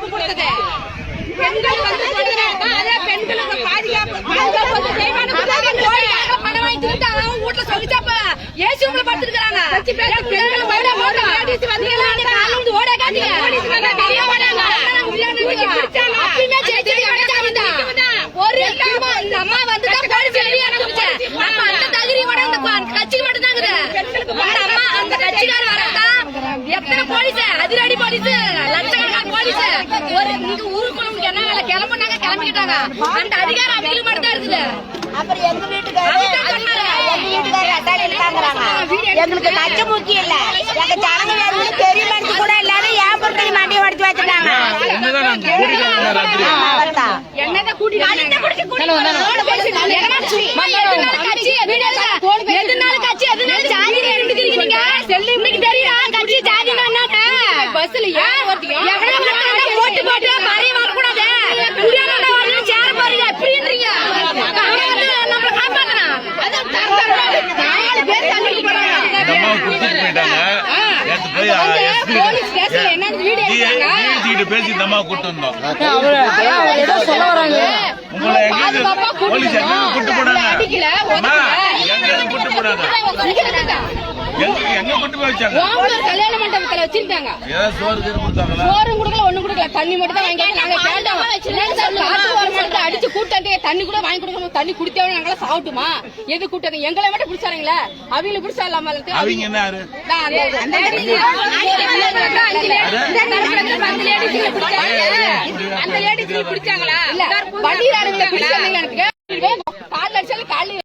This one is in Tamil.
பாதுகாப்பு கொடுத்தது. பெண்கள் வந்து சொல்றாங்க அதே பெண்களுக்கு பாதுகாப்பு பாதுகாப்பு வந்து செய்வாங்க கோடிக்கணக்கான பணம் வாங்கி திருட்டு அவன் வீட்டுல சொல்லிச்சாப்ப ஏசி உள்ள படுத்துருக்காங்க பெண்கள் ஓட ஓட லேடிஸ் வந்து காலையில இருந்து ஓட காட்டிங்க வெளியே ஓடாங்க அப்பயுமே சரி சரி அடிச்சாங்க ஒரு அம்மா வந்து தான் போலீஸ் வெளியே அனுப்பிச்சு. அப்ப அந்த தகுதியோட அந்த அந்த கட்சிக்கு மட்டும் தான் இருக்குது அந்த அம்மா அந்த கட்சிக்கார வரதா எத்தனை போலீஸ்? அதிரடி போலீஸ். போலீஸ் ஒரு இங்க ஊருக்குள்ள உங்களுக்கு என்ன வேலை? கிளம்புனாங்க கிளம்பிக்கிட்டாங்க அந்த அதிகாரம் அவங்களுக்கு மட்டும் தான் இருக்குது. அப்புறம் எங்க சொன்னாரு. எங்க வீட்டுக்காரரு அதான் இருக்காங்கிறாங்க எங்களுக்கு கச்ச முக்கியம் இல்ல. எங்க ஜனங்க வேணும்னு பெரிய மனுஷி கூட இல்லாத ஏப்பத்தையும் மாட்டியை வடிச்சு வச்சுட்டாங்க? என்னதான் ராத்திரி. அவர்தான். என்னதான் கூட்டிட்டு கட்சி எதுனால கட்சி. எதுனால ஜாதி எடுத்துக்கிறீங்க நீங்க இன்னைக்கு ஜாதி பஸ்லயா ஓட்டு போட்டு வரக்கூடாது குடியானவங்க வரணும் சேர நம்மள நாலு பேர் தள்ளிட்டு போறாங்க நம்ம கொடுத்துட்டு போயிட்டாங்க நேத்து போய் வந்து எஸ்பி போலீஸ் ஸ்டேஷன்ல என்னன்னு வீடியோ எடுத்தாங்க. கிட்ட பேசி இந்த அம்மா கூட்டு வந்தோம் ஏதோ சொல்ல வராங்க உங்களை எங்க பாதுகாப்பா கூட்டிட்டு போலீஸ் எங்க வந்தோம். கூட்டு உங்களை போனாங்க அடிக்கல, அம்மா, உதைக்கல. எங்க எங்க கூட்டு போனாங்க எங்க எங்க கூட்டு போய் வச்சாங்க கல்யாண மண்டபத்துல வச்சிருக்காங்க ஏதாவது சோறு கீறு கொடுத்தாங்களா சோறும் கொடுக்கல ஒண்ணும் கொடுக்கல தண்ணி மட்டும் தான் வாங்கி நாங்க கேட்டோம் அடிச்சு கூட்டாண்டி தண்ணி கூட வாங்கி கொடுக்கணும் தண்ணி குடித்தவங்க நாங்கள சாப்பிட்டுமா எது கூட்டது எங்களை மட்டும் பிடிச்சாருங்களே அவங்கள பிடிச்சா இல்லாம அவங்க என்ன அந்த- அந்த ladies- அஞ்சு ladies- அந்த ladies ல பிடிச்சாங்க. அந்த ladies ல பிடிச்சாங்களா இல்ல வண்டியில பிடிச்சாங்களா எனக்கு கால் அடிச்சாலும் கால்